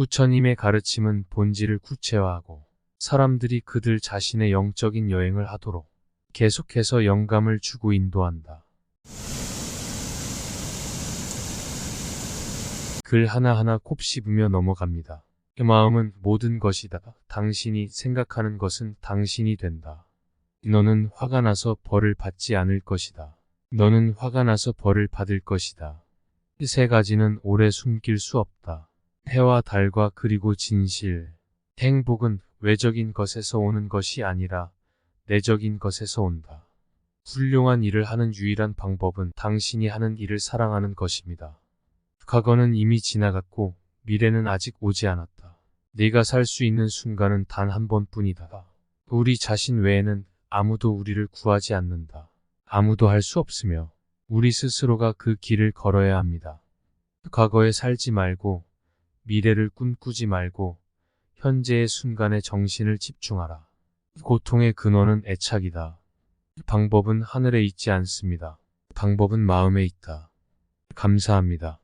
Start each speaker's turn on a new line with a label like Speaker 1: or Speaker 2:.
Speaker 1: 부처님의 가르침은 본질을 구체화하고 사람들이 그들 자신의 영적인 여행을 하도록 계속해서 영감을 주고 인도한다. 글 하나하나 곱씹으며 넘어갑니다. 그 마음은 모든 것이다. 당신이 생각하는 것은 당신이 된다. 너는 화가 나서 벌을 받지 않을 것이다. 너는 화가 나서 벌을 받을 것이다. 이세 가지는 오래 숨길 수 없다. 해와 달과 그리고 진실. 행복은 외적인 것에서 오는 것이 아니라 내적인 것에서 온다. 훌륭한 일을 하는 유일한 방법은 당신이 하는 일을 사랑하는 것입니다. 과거는 이미 지나갔고 미래는 아직 오지 않았다. 네가 살 수 있는 순간은 단 한 번뿐이다. 우리 자신 외에는 아무도 우리를 구하지 않는다. 아무도 할 수 없으며 우리 스스로가 그 길을 걸어야 합니다. 과거에 살지 말고 미래를 꿈꾸지 말고 현재의 순간에 정신을 집중하라. 고통의 근원은 애착이다. 방법은 하늘에 있지 않습니다. 방법은 마음에 있다. 감사합니다.